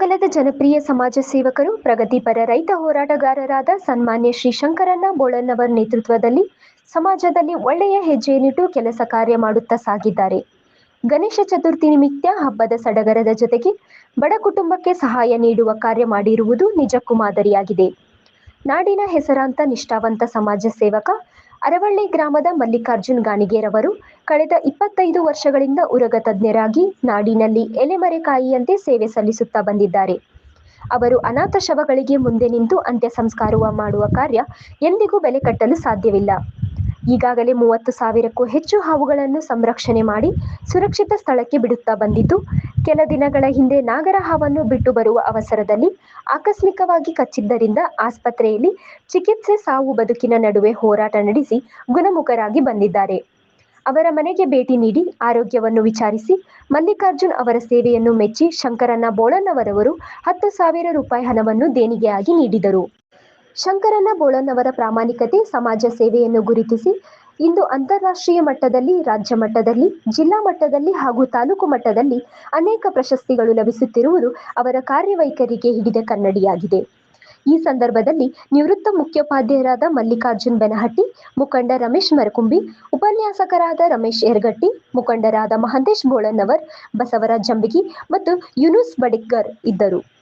ಕಾಲದ ಜನಪ್ರಿಯ ಸಮಾಜ ಸೇವಕರು, ಪ್ರಗತಿಪರ ರೈತ ಹೋರಾಟಗಾರರಾದ ಸನ್ಮಾನ್ಯ ಶ್ರೀ ಶಂಕರಣ್ಣ ಬೋಳನ್ನವರ್ ನೇತೃತ್ವದಲ್ಲಿ ಸಮಾಜದಲ್ಲಿ ಒಳ್ಳೆಯ ಹೆಜ್ಜೆಯನ್ನಿಟ್ಟು ಕೆಲಸ ಕಾರ್ಯ ಮಾಡುತ್ತಾ ಸಾಗಿದ್ದಾರೆ. ಗಣೇಶ ಚತುರ್ಥಿ ನಿಮಿತ್ತ ಹಬ್ಬದ ಸಡಗರದ ಜೊತೆಗೆ ಬಡ ಕುಟುಂಬಕ್ಕೆ ಸಹಾಯ ನೀಡುವ ಕಾರ್ಯ ಮಾಡಿರುವುದು ನಿಜಕ್ಕೂ ಮಾದರಿಯಾಗಿದೆ. ನಾಡಿನ ಹೆಸರಾಂತ ನಿಷ್ಠಾವಂತ ಸಮಾಜ ಸೇವಕ ಅರವಳ್ಳಿ ಗ್ರಾಮದ ಮಲ್ಲಿಕಾರ್ಜುನ್ ಗಾಣಿಗೇರವರು ಕಳೆದ ಇಪ್ಪತ್ತೈದು ವರ್ಷಗಳಿಂದ ಉರಗ ತಜ್ಞರಾಗಿ ನಾಡಿನಲ್ಲಿ ಎಲೆಮರೆಕಾಯಿಯಂತೆ ಸೇವೆ ಸಲ್ಲಿಸುತ್ತಾ ಬಂದಿದ್ದಾರೆ. ಅವರು ಅನಾಥ ಶವಗಳಿಗೆ ಮುಂದೆ ನಿಂತು ಅಂತ್ಯ ಸಂಸ್ಕಾರವ ಮಾಡುವ ಕಾರ್ಯ ಎಂದಿಗೂ ಬೆಲೆ ಕಟ್ಟಲು ಸಾಧ್ಯವಿಲ್ಲ. ಈಗಾಗಲೇ ಮೂವತ್ತು ಸಾವಿರಕ್ಕೂ ಹೆಚ್ಚು ಹಾವುಗಳನ್ನು ಸಂರಕ್ಷಣೆ ಮಾಡಿ ಸುರಕ್ಷಿತ ಸ್ಥಳಕ್ಕೆ ಬಿಡುತ್ತಾ ಬಂದಿದ್ದು, ಕೆಲ ದಿನಗಳ ಹಿಂದೆ ನಾಗರ ಹಾವನ್ನು ಬಿಟ್ಟು ಬರುವ ಅವಸರದಲ್ಲಿ ಆಕಸ್ಮಿಕವಾಗಿ ಕಚ್ಚಿದ್ದರಿಂದ ಆಸ್ಪತ್ರೆಯಲ್ಲಿ ಚಿಕಿತ್ಸೆ ಸಾವು ಬದುಕಿನ ನಡುವೆ ಹೋರಾಟ ನಡೆಸಿ ಗುಣಮುಖರಾಗಿ ಬಂದಿದ್ದಾರೆ. ಅವರ ಮನೆಗೆ ಭೇಟಿ ನೀಡಿ ಆರೋಗ್ಯವನ್ನು ವಿಚಾರಿಸಿ ಮಲ್ಲಿಕಾರ್ಜುನ್ ಅವರ ಸೇವೆಯನ್ನು ಮೆಚ್ಚಿ ಶಂಕರಣ್ಣ ಬೋಳಣ್ಣವರವರು ಹತ್ತು ಸಾವಿರ ರೂಪಾಯಿ ಹಣವನ್ನು ದೇಣಿಗೆಯಾಗಿ ನೀಡಿದರು. ಶಂಕರಣ್ಣ ಬೋಳನ್ನವರ ಪ್ರಾಮಾಣಿಕತೆ, ಸಮಾಜ ಸೇವೆಯನ್ನು ಗುರುತಿಸಿ, ಇಂದು ಅಂತಾರಾಷ್ಟ್ರೀಯ ಮಟ್ಟದಲ್ಲಿ, ರಾಜ್ಯ ಮಟ್ಟದಲ್ಲಿ, ಜಿಲ್ಲಾ ಮಟ್ಟದಲ್ಲಿ ಹಾಗೂ ತಾಲೂಕು ಮಟ್ಟದಲ್ಲಿ ಅನೇಕ ಪ್ರಶಸ್ತಿಗಳು ಲಭಿಸುತ್ತಿರುವುದು ಅವರ ಕಾರ್ಯವೈಖರಿಗೆ ಹಿಡಿದ ಕನ್ನಡಿಯಾಗಿದೆ. ಈ ಸಂದರ್ಭದಲ್ಲಿ ನಿವೃತ್ತ ಮುಖ್ಯೋಪಾಧ್ಯಾಯರಾದ ಮಲ್ಲಿಕಾರ್ಜುನ್ ಬೆನಹಟ್ಟಿ, ಮುಖಂಡ ರಮೇಶ್ ಮರಕುಂಬಿ, ಉಪನ್ಯಾಸಕರಾದ ರಮೇಶ್ ಯರ್ಗಟ್ಟಿ, ಮುಖಂಡರಾದ ಮಹಂತೇಶ್ ಬೋಳನ್ನವರ್ ಬಸವರಾಜ್ ಜಂಬಿಗಿ ಮತ್ತು ಯುನೂಸ್ ಬಡಿಕ್ಕರ್ ಇದ್ದರು.